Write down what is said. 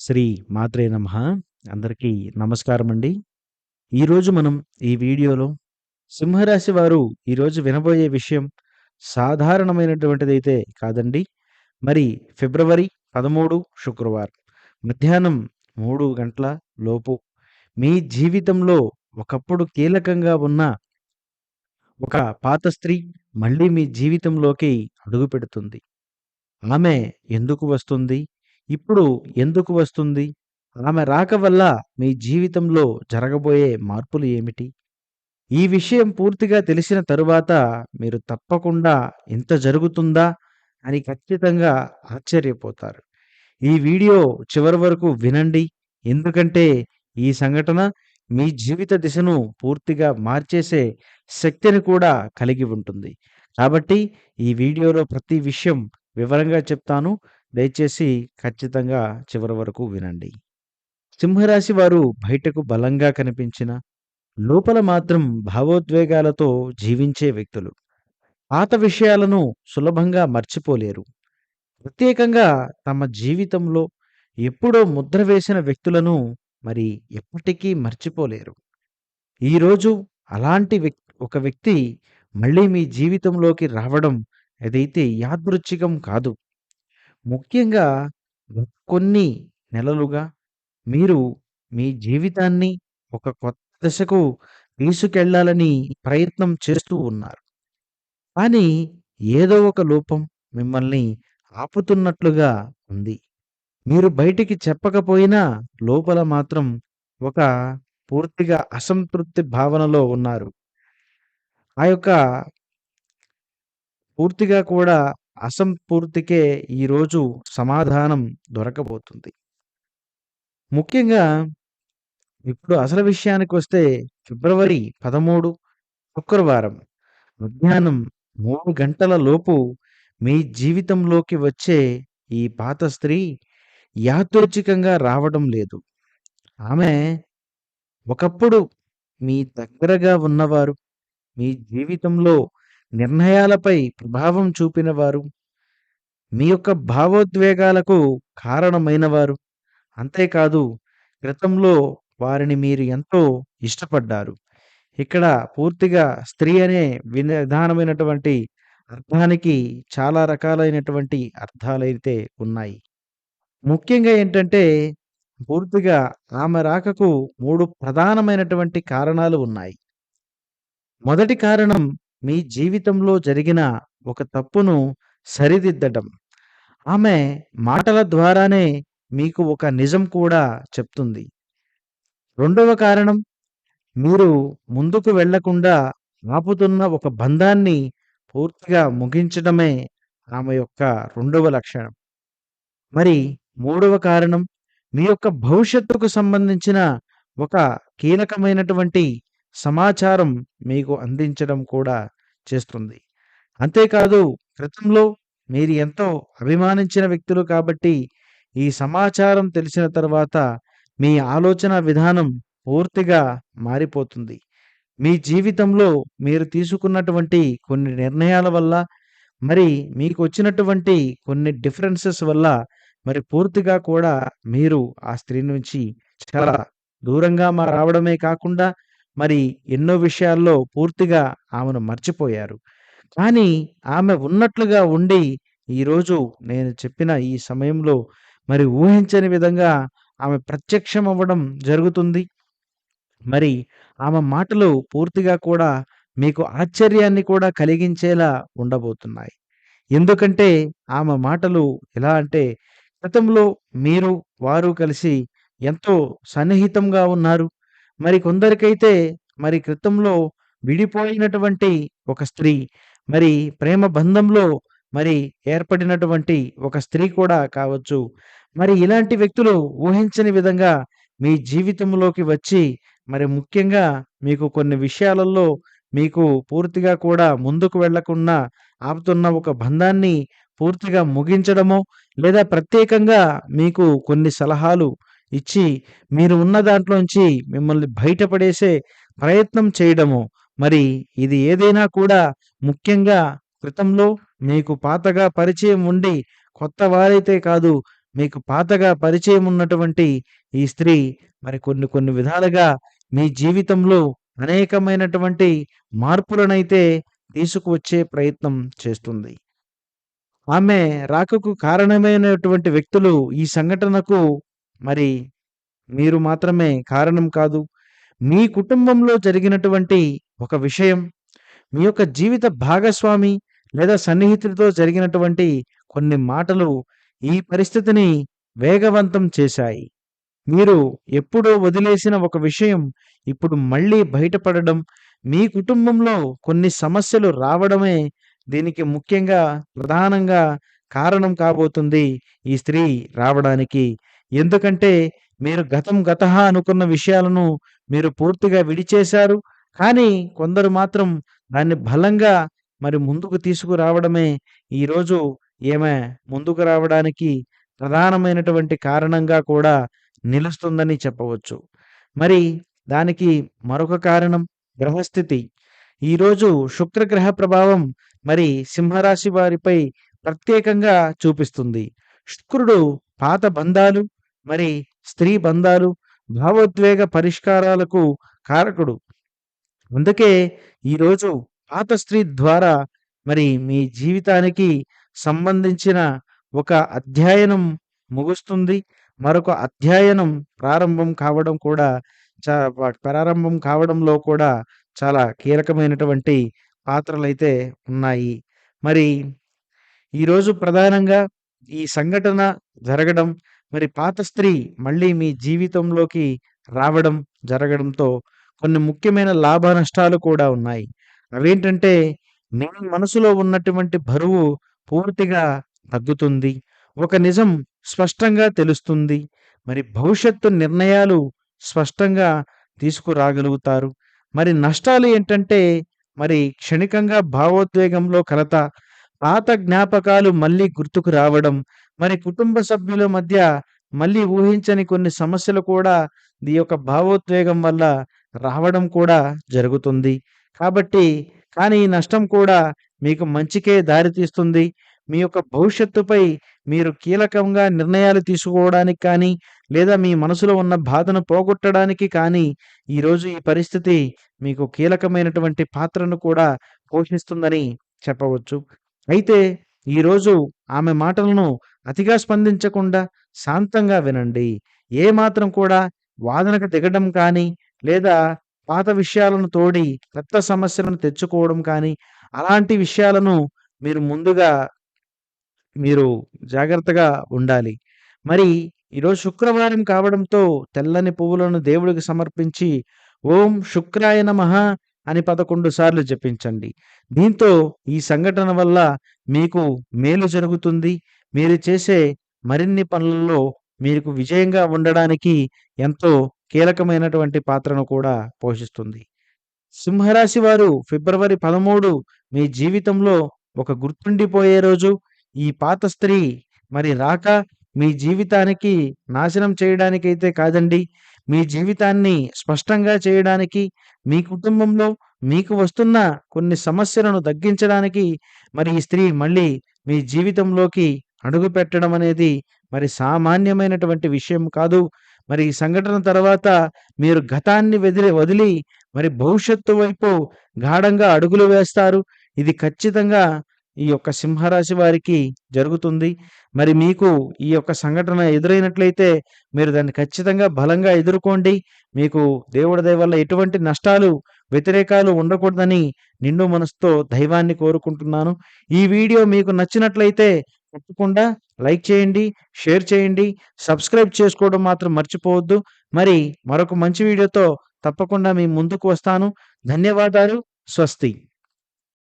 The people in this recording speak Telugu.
శ్రీ మాత్రే నమ. అందరికీ నమస్కారం అండి ఈరోజు మనం ఈ వీడియోలో సింహరాశి వారు ఈరోజు వినబోయే విషయం సాధారణమైనటువంటిదైతే కాదండి. మరి ఫిబ్రవరి పదమూడు శుక్రవారం మధ్యాహ్నం మూడు గంటల లోపు మీ జీవితంలో ఒకప్పుడు కీలకంగా ఉన్న ఒక పాత స్త్రీ మళ్ళీ మీ జీవితంలోకి అడుగు పెడుతుంది ఆమె ఎందుకు వస్తుంది? ఇప్పుడు ఎందుకు వస్తుంది? ఆమె రాక వల్ల మీ జీవితంలో జరగబోయే మార్పులు ఏమిటి? ఈ విషయం పూర్తిగా తెలిసిన తరువాత మీరు తప్పకుండా ఇంత జరుగుతుందా అని ఖచ్చితంగా ఆశ్చర్యపోతారు. ఈ వీడియో చివరి వరకు వినండి. ఎందుకంటే ఈ సంఘటన మీ జీవిత దిశను పూర్తిగా మార్చేసే శక్తిని కూడా కలిగి ఉంటుంది. కాబట్టి ఈ వీడియోలో ప్రతి విషయం వివరంగా చెప్తాను. దయచేసి ఖచ్చితంగా చివరి వరకు వినండి. సింహరాశి వారు బయటకు బలంగా కనిపించిన లోపల మాత్రం భావోద్వేగాలతో జీవించే వ్యక్తులు. పాత విషయాలను సులభంగా మర్చిపోలేరు. ప్రత్యేకంగా తమ జీవితంలో ఎప్పుడో ముద్ర వేసిన వ్యక్తులను మరి ఎప్పటికీ మర్చిపోలేరు. ఈరోజు అలాంటి వ్యక్ ఒక వ్యక్తి మళ్ళీ మీ జీవితంలోకి రావడం అదైతే యాదృచ్ఛికం కాదు. ముఖ్యంగా కొన్ని నెలలుగా మీరు మీ జీవితాన్ని ఒక కొత్త దశకు తీసుకెళ్ళాలని ప్రయత్నం చేస్తూ ఉన్నారు. కానీ ఏదో ఒక లోపం మిమ్మల్ని ఆపుతున్నట్లుగా ఉంది. మీరు బయటికి చెప్పకపోయినా లోపల మాత్రం ఒక పూర్తిగా అసంతృప్తి భావనలో ఉన్నారు. ఆ యొక్క పూర్తిగా కూడా అసంపూర్తికే ఈరోజు సమాధానం దొరకబోతుంది. ముఖ్యంగా ఇప్పుడు అసలు విషయానికి వస్తే ఫిబ్రవరి పదమూడు శుక్రవారం మధ్యాహ్నం మూడు గంటల లోపు మీ జీవితంలోకి వచ్చే ఈ పాత స్త్రీ యాదృచ్ఛికంగా రావడం లేదు. ఆమె ఒకప్పుడు మీ దగ్గరగా ఉన్నవారు మీ జీవితంలో నిర్ణయాలపై ప్రభావం చూపినవారు. మీ యొక్క భావోద్వేగాలకు కారణమైనవారు. అంతేకాదు క్రితంలో వారిని మీరు ఎంతో ఇష్టపడ్డారు. ఇక్కడ పూర్తిగా స్త్రీ అనే విధానమైనటువంటి అర్థానికి చాలా రకాలైనటువంటి అర్థాలైతే ఉన్నాయి. ముఖ్యంగా ఏంటంటే పూర్తిగా ఆమె రాకకు మూడు ప్రధానమైనటువంటి కారణాలు ఉన్నాయి. మొదటి కారణం మీ జీవితంలో జరిగిన ఒక తప్పును సరిదిద్దటం ఆమె మాటల ద్వారానే మీకు ఒక నిజం కూడా చెప్తుంది. రెండవ కారణం మీరు ముందుకు వెళ్ళకుండా ఆపుతున్న ఒక బంధాన్ని పూర్తిగా ముగించడమే ఆమె యొక్క రెండవ లక్షణం. మరి మూడవ కారణం మీ యొక్క భవిష్యత్తుకు సంబంధించిన ఒక కీలకమైనటువంటి సమాచారం మీకు అందించడం కూడా చేస్తుంది. అంతేకాదు క్రితంలో మీరు ఎంతో అభిమానించిన వ్యక్తులు కాబట్టి ఈ సమాచారం తెలిసిన తర్వాత మీ ఆలోచన విధానం పూర్తిగా మారిపోతుంది. మీ జీవితంలో మీరు తీసుకున్నటువంటి కొన్ని నిర్ణయాల వల్ల మరి మీకు వచ్చినటువంటి కొన్ని డిఫరెన్సెస్ వల్ల మరి పూర్తిగా కూడా మీరు ఆ స్త్రీ నుంచి చాలా దూరంగా మా రావడమే కాకుండా మరి ఎన్నో విషయాల్లో పూర్తిగా ఆమెను మర్చిపోయారు. కానీ ఆమె ఉన్నట్లుగా ఉండి ఈరోజు నేను చెప్పిన ఈ సమయంలో మరి ఊహించని విధంగా ఆమె ప్రత్యక్షం అవ్వడం జరుగుతుంది. మరి ఆమె మాటలు పూర్తిగా కూడా మీకు ఆశ్చర్యాన్ని కూడా కలిగించేలా ఉండబోతున్నాయి. ఎందుకంటే ఆమె మాటలు ఎలా అంటే గతంలో మీరు వారు కలిసి ఎంతో సన్నిహితంగా ఉన్నారు. మరి కొందరికైతే మరి క్రితంలో విడిపోయినటువంటి ఒక స్త్రీ మరి ప్రేమ బంధంలో మరి ఏర్పడినటువంటి ఒక స్త్రీ కూడా కావచ్చు. మరి ఇలాంటి వ్యక్తులు ఊహించని విధంగా మీ జీవితంలోకి వచ్చి మరి ముఖ్యంగా మీకు కొన్ని విషయాలలో మీకు పూర్తిగా కూడా ముందుకు వెళ్ళకుండా ఆపుతున్న ఒక బంధాన్ని పూర్తిగా ముగించడమో లేదా ప్రత్యేకంగా మీకు కొన్ని సలహాలు ఇచ్చి మీరు ఉన్న దాంట్లోంచి మిమ్మల్ని బయటపడేసే ప్రయత్నం చేయడము. మరి ఇది ఏదైనా కూడా ముఖ్యంగా క్రితంలో మీకు పాతగా పరిచయం ఉండి కొత్త వారైతే కాదు మీకు పాతగా పరిచయం ఉన్నటువంటి ఈ స్త్రీ మరి కొన్ని కొన్ని విధాలుగా మీ జీవితంలో అనేకమైనటువంటి మార్పులనైతే తీసుకువచ్చే ప్రయత్నం చేస్తుంది. ఆమె రాకకు కారణమైనటువంటి వ్యక్తులు ఈ సంఘటనకు మరి మీరు మాత్రమే కారణం కాదు. మీ కుటుంబంలో జరిగినటువంటి ఒక విషయం మీ యొక్క జీవిత భాగస్వామి లేదా సన్నిహితుడితో జరిగినటువంటి కొన్ని మాటలు ఈ పరిస్థితిని వేగవంతం చేశాయి. మీరు ఎప్పుడో వదిలేసిన ఒక విషయం ఇప్పుడు మళ్ళీ బయటపడడం మీ కుటుంబంలో కొన్ని సమస్యలు రావడమే దీనికి ముఖ్యంగా ప్రధానంగా కారణం కాబోతుంది ఈ స్త్రీ రావడానికి. ఎందుకంటే మీరు గతం గత అనుకున్న విషయాలను మీరు పూర్తిగా విడిచేశారు. కానీ కొందరు మాత్రం దాన్ని బలంగా మరి ముందుకు తీసుకురావడమే ఈరోజు ఏమే ముందుకు రావడానికి ప్రధానమైనటువంటి కారణంగా కూడా నిలుస్తుందని చెప్పవచ్చు. మరి దానికి మరొక కారణం గ్రహస్థితి. ఈరోజు శుక్రగ్రహ ప్రభావం మరి సింహరాశి వారిపై ప్రత్యేకంగా చూపిస్తుంది. శుక్రుడు పాత బంధాలు మరి స్త్రీ బంధాలు భావోద్వేగ పరిష్కారాలకు కారకుడు. అందుకే ఈరోజు పాత స్త్రీ ద్వారా మరి మీ జీవితానికి సంబంధించిన ఒక అధ్యయనం ముగుస్తుంది. మరొక అధ్యయనం ప్రారంభం కావడం కూడా చా ప్రారంభం కావడంలో కూడా చాలా కీలకమైనటువంటి పాత్రలైతే ఉన్నాయి. మరి ఈరోజు ప్రధానంగా ఈ సంఘటన జరగడం మరి పాత స్త్రీ మళ్ళీ మీ జీవితంలోకి రావడం జరగడంతో కొన్ని ముఖ్యమైన లాభ నష్టాలు కూడా ఉన్నాయి. అవేంటంటే మీ మనసులో ఉన్నటువంటి బరువు పూర్తిగా తగ్గుతుంది. ఒక నిజం స్పష్టంగా తెలుస్తుంది. మరి భవిష్యత్తు నిర్ణయాలు స్పష్టంగా తీసుకురాగలుగుతారు. మరి నష్టాలు ఏంటంటే మరి క్షణికంగా భావోద్వేగంలో కలత పాత జ్ఞాపకాలు మళ్ళీ గుర్తుకు రావడం మరి కుటుంబ సభ్యుల మధ్య మళ్ళీ ఊహించని కొన్ని సమస్యలు కూడా ఈ యొక్క భావోద్వేగం వల్ల రావడం కూడా జరుగుతుంది. కాబట్టి కానీ ఈ నష్టం కూడా మీకు మంచికే దారితీస్తుంది మీ యొక్క భవిష్యత్తుపై మీరు కీలకంగా నిర్ణయాలు తీసుకోవడానికి కానీ లేదా మీ మనసులో ఉన్న బాధను పోగొట్టడానికి కానీ ఈరోజు ఈ పరిస్థితి మీకు కీలకమైనటువంటి పాత్రను కూడా పోషిస్తుందని చెప్పవచ్చు. అయితే ఈరోజు ఆమె మాటలను అతిగా స్పందించకుండా శాంతంగా వినండి. ఏ మాత్రం కూడా వాదనకు దిగడం కానీ లేదా పాత విషయాలను తోడి కొత్త సమస్యలను తెచ్చుకోవడం కానీ అలాంటి విషయాలను మీరు ముందుగా మీరు జాగ్రత్తగా ఉండాలి. మరి ఈరోజు శుక్రవారం కావడంతో తెల్లని పువ్వులను దేవుడికి సమర్పించి ఓం శుక్రాయ నమః అని పదకొండు సార్లు జపించండి. దీంతో ఈ సంఘటన వల్ల మీకు మేలు జరుగుతుంది. మీరు చేసే మరిన్ని పనులలో మీకు విజయంగా ఉండడానికి ఎంతో కీలకమైనటువంటి పాత్రను కూడా పోషిస్తుంది. సింహరాశి వారు ఫిబ్రవరి పదమూడు మీ జీవితంలో ఒక గుర్తుండిపోయే రోజు. ఈ పాత స్త్రీ మరి రాక మీ జీవితానికి నాశనం చేయడానికైతే కాదండి. మీ జీవితాన్ని స్పష్టంగా చేయడానికి మీ కుటుంబంలో మీకు వస్తున్న కొన్ని సమస్యలను తగ్గించడానికి మరి ఈ స్త్రీ మళ్ళీ మీ జీవితంలోకి అడుగు పెట్టడం అనేది మరి సామాన్యమైనటువంటి విషయం కాదు. మరి ఈ సంఘటన తర్వాత మీరు గతాన్ని వదిలి వదిలి మరి భవిష్యత్తు వైపు గాఢంగా అడుగులు వేస్తారు. ఇది ఖచ్చితంగా ఈ యొక్క సింహరాశి వారికి జరుగుతుంది. మరి మీకు ఈ యొక్క సంఘటన ఎదురైనట్లయితే మీరు దాన్ని ఖచ్చితంగా బలంగా ఎదుర్కోండి. మీకు దేవుడి దయ వల్ల ఎటువంటి నష్టాలు వ్యతిరేకాలు ఉండకూడదని నిండు మనసుతో దైవాన్ని కోరుకుంటున్నాను. ఈ వీడియో మీకు నచ్చినట్లయితే తప్పకుండా లైక్ చేయండి షేర్ చేయండి సబ్స్క్రైబ్ చేసుకోవడం మాత్రం మర్చిపోవద్దు. మరి మరొక మంచి వీడియోతో తప్పకుండా మీ ముందుకు వస్తాను. ధన్యవాదాలు స్వస్తి.